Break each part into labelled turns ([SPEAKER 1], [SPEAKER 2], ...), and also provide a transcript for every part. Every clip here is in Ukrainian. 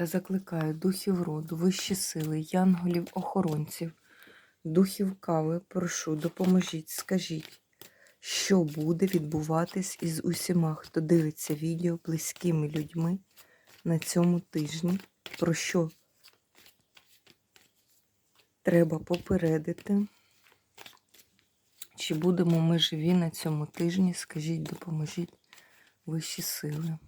[SPEAKER 1] Та закликаю духів роду, вищі сили, янголів, охоронців, духів кави, прошу, допоможіть, скажіть, що буде відбуватись із усіма, хто дивиться відео близькими людьми на цьому тижні, про що треба попередити. Чи будемо ми живі на цьому тижні? Скажіть, допоможіть вищі сили.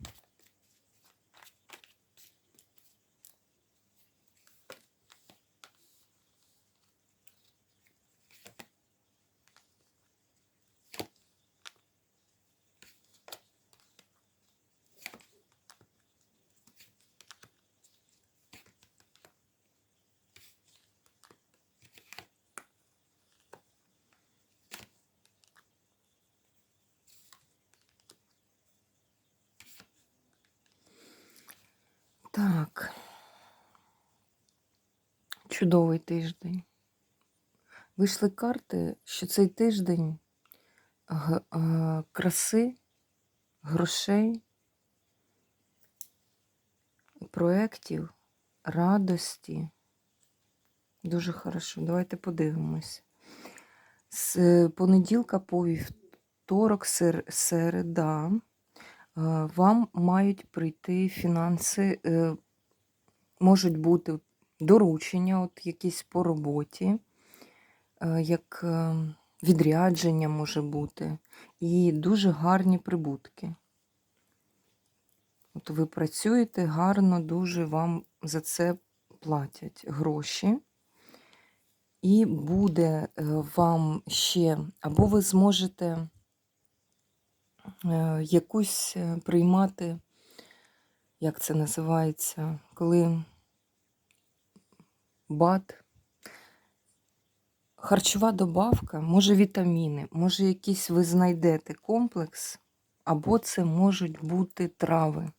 [SPEAKER 1] Так. Чудовий тиждень. Вийшли карти, що цей тиждень е, краси, грошей, проєктів, радості. Дуже хорошо. Давайте подивимось. З понеділка по вівторок, сер- середа, е, вам мають прийти фінанси, е, можуть бути доручення, от якісь по роботі, е, як е, відрядження може бути, і дуже гарні прибутки. От ви працюєте гарно, дуже вам за це платять гроші. І буде е, вам ще, або ви зможете якусь приймати, як це називається, коли БАД, харчова добавка, може вітаміни, може якийсь ви знайдете комплекс, або це можуть бути трави.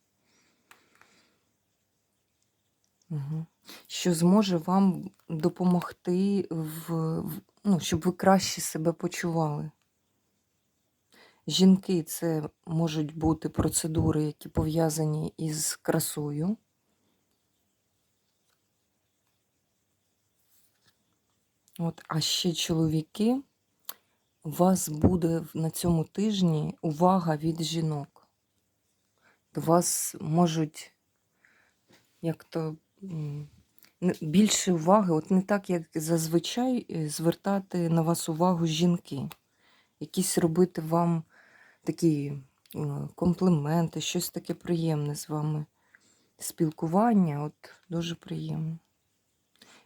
[SPEAKER 1] Що зможе вам допомогти, в- ну, щоб ви краще себе почували. Жінки це можуть бути процедури, які пов'язані із красою. От, а ще чоловіки, у вас буде на цьому тижні увага від жінок. До вас можуть як то більше уваги, от не так, як зазвичай е, звертати на вас увагу жінки. Якісь робити вам такі е, компліменти, щось таке приємне з вами. Спілкування, от дуже приємно.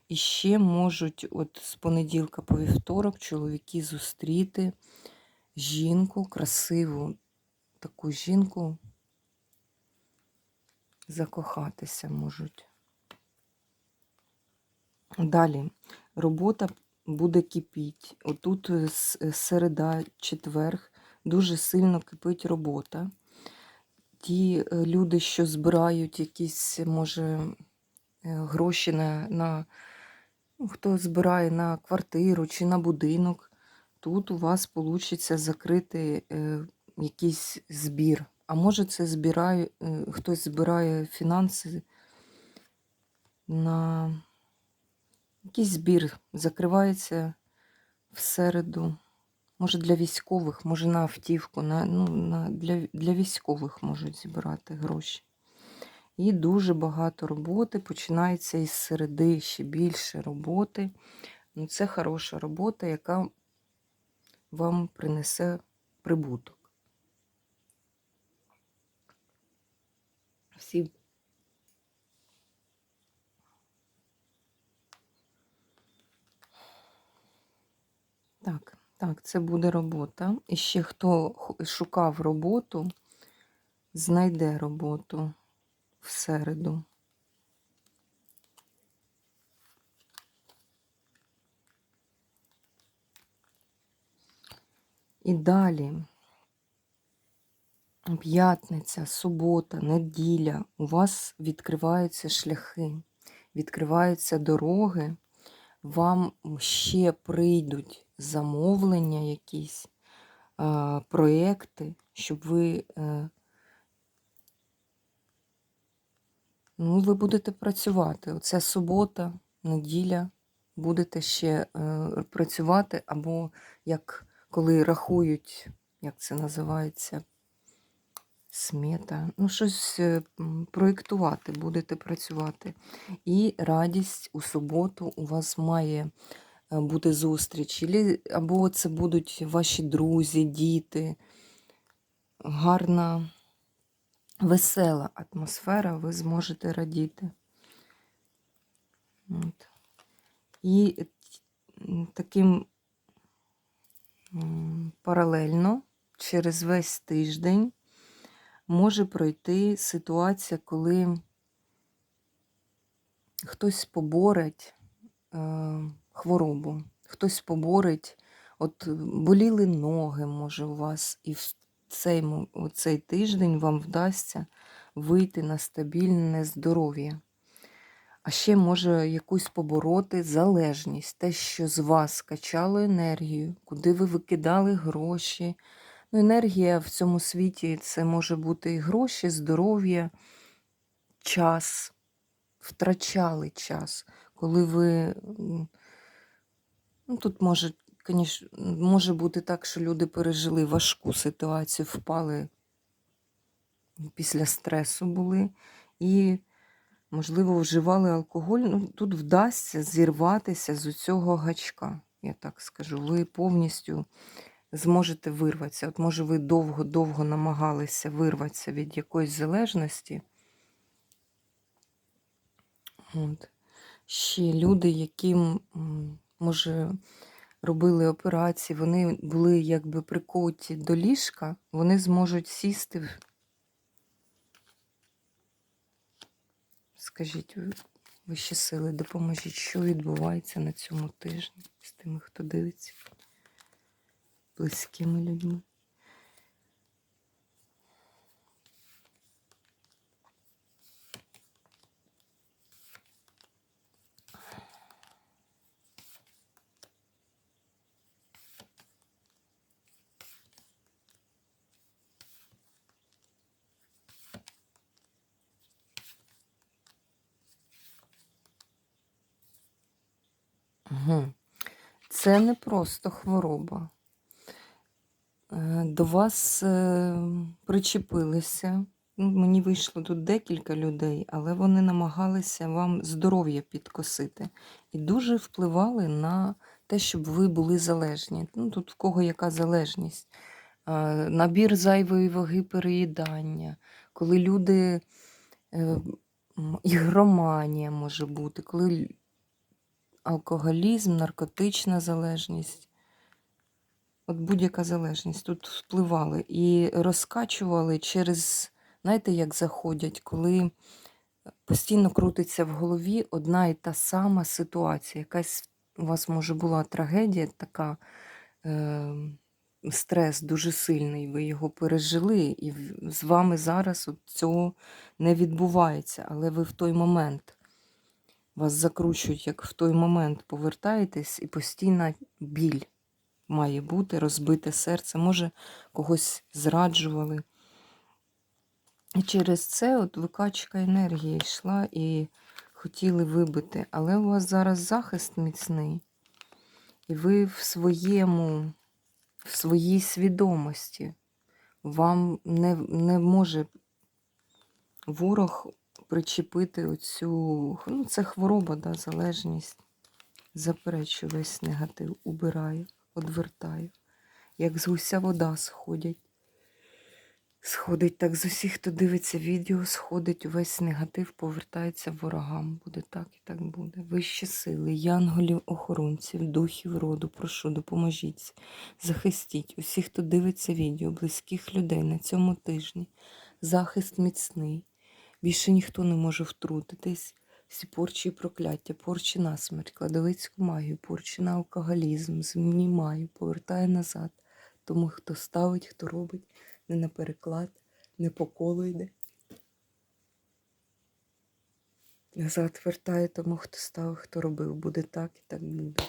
[SPEAKER 1] І ще можуть от з понеділка по вівторок чоловіки зустріти жінку, красиву таку жінку, закохатися можуть. Далі робота буде кипіть. Отут е, е, середа, четверг, дуже сильно кипить робота. Ті е, люди, що збирають якісь, може, гроші на, на хто збирає на квартиру чи на будинок, тут у вас вийде закрити е, якийсь збір. А може, це збирає, е, хтось збирає фінанси на якийсь збір, закривається в середу. Може для військових, може на автівку, на, ну, на, для, для військових можуть зібрати гроші. І дуже багато роботи починається із середи, ще більше роботи. Ну, це хороша робота, яка вам принесе прибуток. Всі Так, так, це буде робота. І ще хто шукав роботу, знайде роботу в середу. І далі. П'ятниця, субота, неділя. У вас відкриваються шляхи, відкриваються дороги, вам ще прийдуть замовлення якісь, е, проекти, щоб ви е, Ну, ви будете працювати. Оце субота, неділя, будете ще е, працювати, або як коли рахують, як це називається, смета. Ну, щось е, проєктувати, будете працювати. І радість у суботу у вас має е, бути зустріч. Або це будуть ваші друзі, діти. Гарна, весела атмосфера, ви зможете радіти. От. І таким паралельно через весь тиждень може пройти ситуація, коли хтось поборить е, хворобу, хтось поборить, от боліли ноги, може, у вас, і цей, цей тиждень вам вдасться вийти на стабільне здоров'я. А ще може якусь побороти залежність, те, що з вас качало енергію, куди ви викидали гроші. Ну, енергія в цьому світі це може бути і гроші, здоров'я, час. Втрачали час, коли ви. Ну, тут може, конечно, може бути так, що люди пережили важку ситуацію, впали після стресу були і, можливо, вживали алкоголь. Ну, тут вдасться зірватися з цього гачка, я так скажу. Ви повністю зможете вирватися. От, може, ви довго-довго намагалися вирватися від якоїсь залежності. От. Ще люди, яким, може, робили операції, вони були якби прикуті до ліжка, вони зможуть сісти. Скажіть, ви- вищі сили, допоможіть, що відбувається на цьому тижні з тими, хто дивиться, близькими людьми. Угу. Це не просто хвороба. Е, До вас е, причепилися. Ну, Мені вийшло тут декілька людей, але вони намагалися вам здоров'я підкосити і дуже впливали на те, щоб ви були залежні. Ну, тут в кого яка залежність. Е, Набір зайвої ваги переїдання, коли люди, ігроманія може бути, коли алкоголізм, наркотична залежність. От будь-яка залежність тут впливали і розкачували через, знаєте, як заходять, коли постійно крутиться в голові одна і та сама ситуація. Якась у вас може була трагедія, така е, стрес дуже сильний, ви його пережили, і з вами зараз от цього не відбувається, але ви в той момент. Вас закручують, як в той момент повертаєтесь, і постійна біль має бути, розбите серце. Може, когось зраджували. І через це от викачка енергії йшла і хотіли вибити. Але у вас зараз захист міцний. І ви в своєму, в своїй свідомості. Вам не, не може ворог причепити оцю, ну, це хвороба, да, залежність. Заперечую весь негатив, убираю, одвертаю. Як з гуся вода сходять. Сходить так з усіх, хто дивиться відео, сходить увесь негатив, повертається ворогам. Буде так і так буде. Вищі сили, янголів, охоронців, духів роду, прошу, допоможіть, захистіть усіх, хто дивиться відео, близьких людей на цьому тижні. Захист міцний. Більше ніхто не може втрутитись. Всі порчі і прокляття, порчі на смерть, кладовицьку магію, порчі на алкоголізм, знімаю, повертаю назад. тому хто ставить, хто робить, не на переклад, не по колу йде. Назад вертаю тому, хто ставив, хто робив. Буде так і так буде.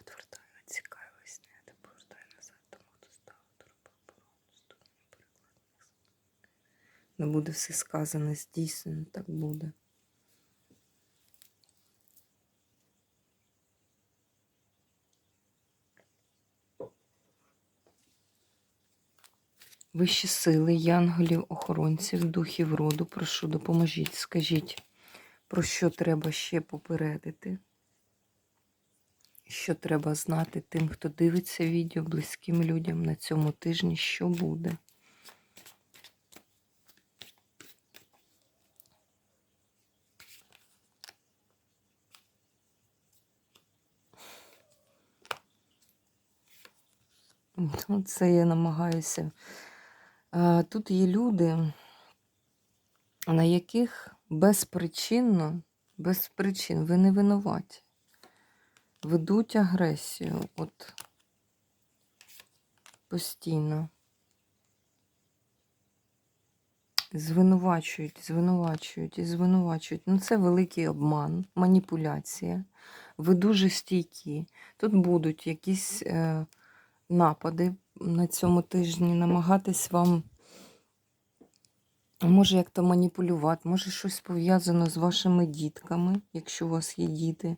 [SPEAKER 1] Отвертаю, відсікаю весь не повертаю назад, тому хто ставив, хто робив, поворот, сторону, переклад. Не буде все сказане, здійснено, так буде. Вищі сили, янголів, охоронців, духів роду, прошу, допоможіть, скажіть, про що треба ще попередити, що треба знати тим, хто дивиться відео, близьким людям на цьому тижні, що буде. Це я намагаюся. Тут є люди, на яких безпричинно, без причин, ви не винуваті. Ведуть агресію от постійно. Звинувачують, звинувачують і звинувачують. Ну, це великий обман, маніпуляція. Ви дуже стійкі. Тут будуть якісь е, напади на цьому тижні, намагатись вам, може, як то маніпулювати, може щось пов'язано з вашими дітками, якщо у вас є діти.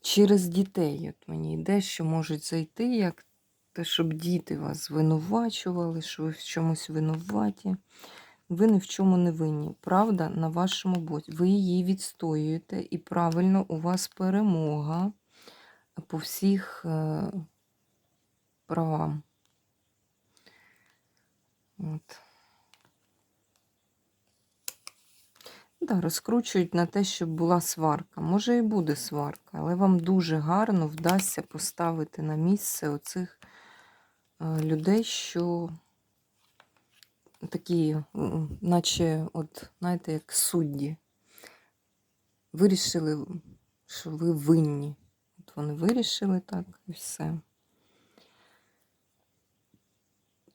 [SPEAKER 1] Через дітей от мені йде, що можуть зайти, як те, щоб діти вас звинувачували, що ви в чомусь винуваті. Ви ні в чому не винні. Правда на вашому боці. Ви її відстоюєте, і правильно у вас перемога по всіх е, правам. От. Да, розкручують на те, щоб була сварка. Може і буде сварка, але вам дуже гарно вдасться поставити на місце оцих е, людей, що такі, наче, от, знаєте, як судді. Вирішили, що ви винні. От вони вирішили так і все.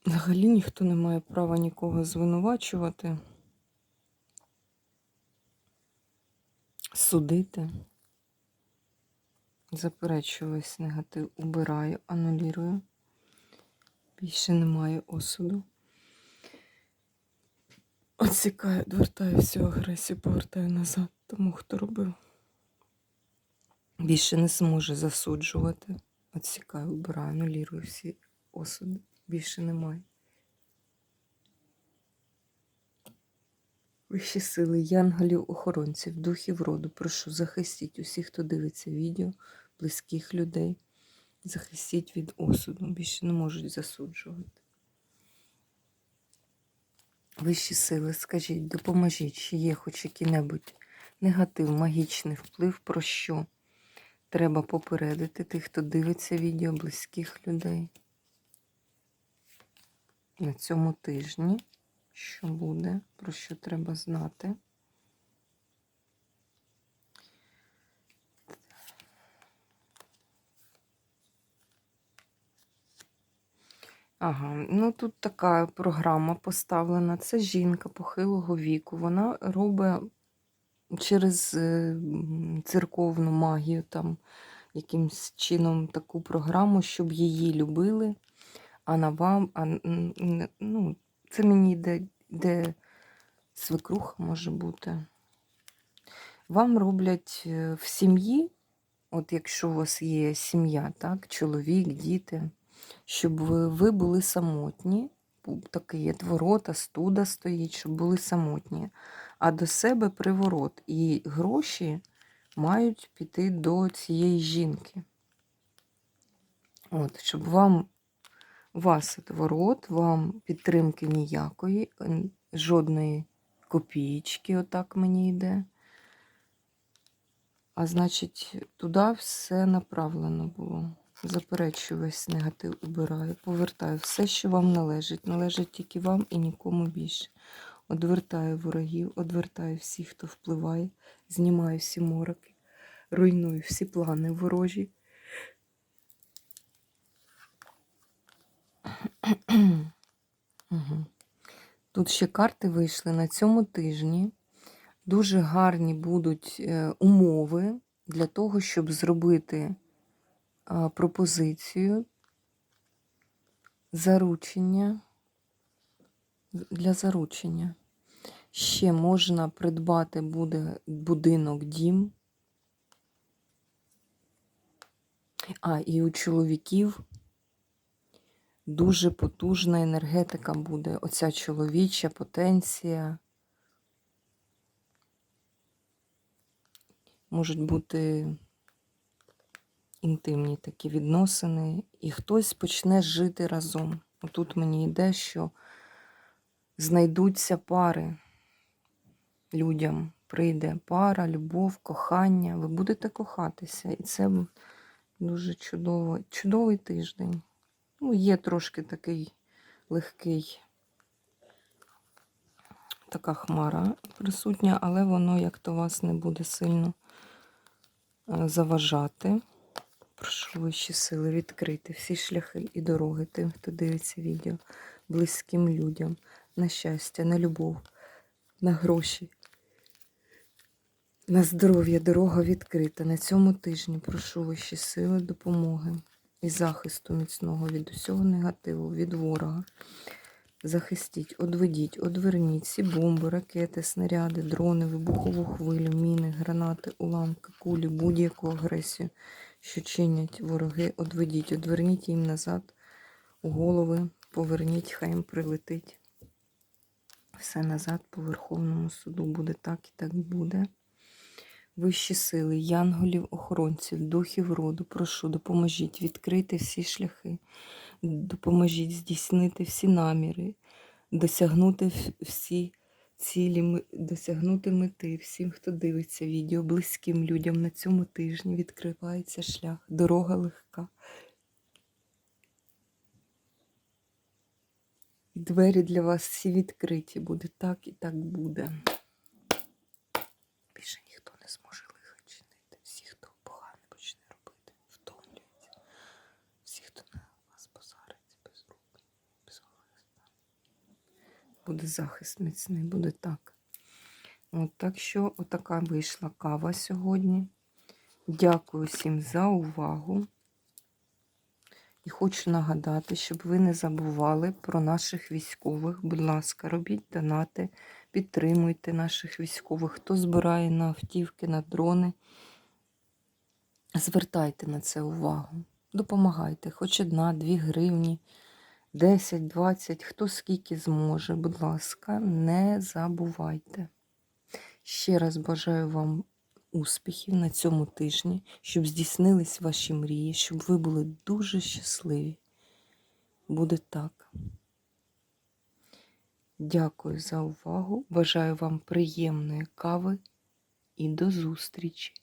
[SPEAKER 1] Взагалі ніхто не має права нікого звинувачувати, судити. Заперечую весь негатив, убираю, анулірую. Більше немає осуду. Отсікаю, відвертаю всю агресію, повертаю назад тому, хто робив. Більше не зможе засуджувати. Отсікаю, убираю, анулірую всі осуди. Більше немає. Вищі сили, янголів, охоронців, духів роду, прошу, захистіть усіх, хто дивиться відео, близьких людей. Захистіть від осуду. Більше не можуть засуджувати. Вищі сили, скажіть, допоможіть, чи є хоч який-небудь негатив, магічний вплив, про що треба попередити тих, хто дивиться відео близьких людей. На цьому тижні, що буде, про що треба знати. Ага, ну тут така програма поставлена. Це жінка похилого віку. Вона робить через е, церковну магію там якимсь чином таку програму, щоб її любили, а на вам, а, ну, це мені йде, йде свекруха може бути. Вам роблять е, в сім'ї, от якщо у вас є сім'я, так, чоловік, діти, щоб ви, ви були самотні, такий є ворота, студа стоїть, щоб були самотні, а до себе приворот. І гроші мають піти до цієї жінки. От, щоб вам вас отворот, вам підтримки ніякої, жодної копієчки, отак мені йде. А значить, туди все направлено було. Заперечую весь негатив, убираю, повертаю все, що вам належить. Належить тільки вам і нікому більше. Одвертаю ворогів, одвертаю всіх, хто впливає, знімаю всі мороки, руйную всі плани ворожі. Угу. Тут ще карти вийшли на цьому тижні. Дуже гарні будуть е, умови для того, щоб зробити а, пропозицію, заручення для заручення. Ще можна придбати буде будинок, дім. А, і у чоловіків дуже потужна енергетика буде. Оця чоловіча потенція. Можуть бути інтимні такі відносини, і хтось почне жити разом. Отут мені йде, що знайдуться пари людям. Прийде пара, любов, кохання. Ви будете кохатися. І це дуже чудово, чудовий тиждень. Ну, є трошки такий легкий, така хмара присутня, але воно як-то вас не буде сильно е, заважати. Прошу вищі сили відкрити всі шляхи і дороги тим, хто дивиться відео, близьким людям, на щастя, на любов, на гроші, на здоров'я, дорога відкрита. На цьому тижні прошу вищі сили допомоги і захисту міцного від усього негативу, від ворога. Захистіть, одведіть, одверніть всі бомби, ракети, снаряди, дрони, вибухову хвилю, міни, гранати, уламки, кулі, будь-яку агресію, що чинять вороги, одведіть, одверніть їм назад у голови, поверніть, хай їм прилетить. Все назад по Верховному суду буде так і так буде. Вищі сили, янголів, охоронців, духів роду, прошу, допоможіть відкрити всі шляхи, допоможіть здійснити всі наміри, досягнути всі цілі, досягнути мети всім, хто дивиться відео, близьким людям на цьому тижні відкривається шлях, дорога легка. Двері для вас всі відкриті. Буде так і так буде. Більше ніхто не зможе лиха чинити. Всі, хто погане почне робити, втомлюється. Всі, хто на вас позариться без рук, без голови стане. Буде захист міцний, буде так. От, так що отака вийшла кава сьогодні. Дякую всім за увагу. І хочу нагадати, щоб ви не забували про наших військових. Будь ласка, робіть донати, підтримуйте наших військових. Хто збирає на автівки, на дрони. Звертайте на це увагу. Допомагайте, хоч одна, дві гривні, 10, 20, хто скільки зможе. Будь ласка, не забувайте. Ще раз бажаю вам успіхів на цьому тижні, щоб здійснились ваші мрії, щоб ви були дуже щасливі. Буде так. Дякую за увагу. Бажаю вам приємної кави і до зустрічі!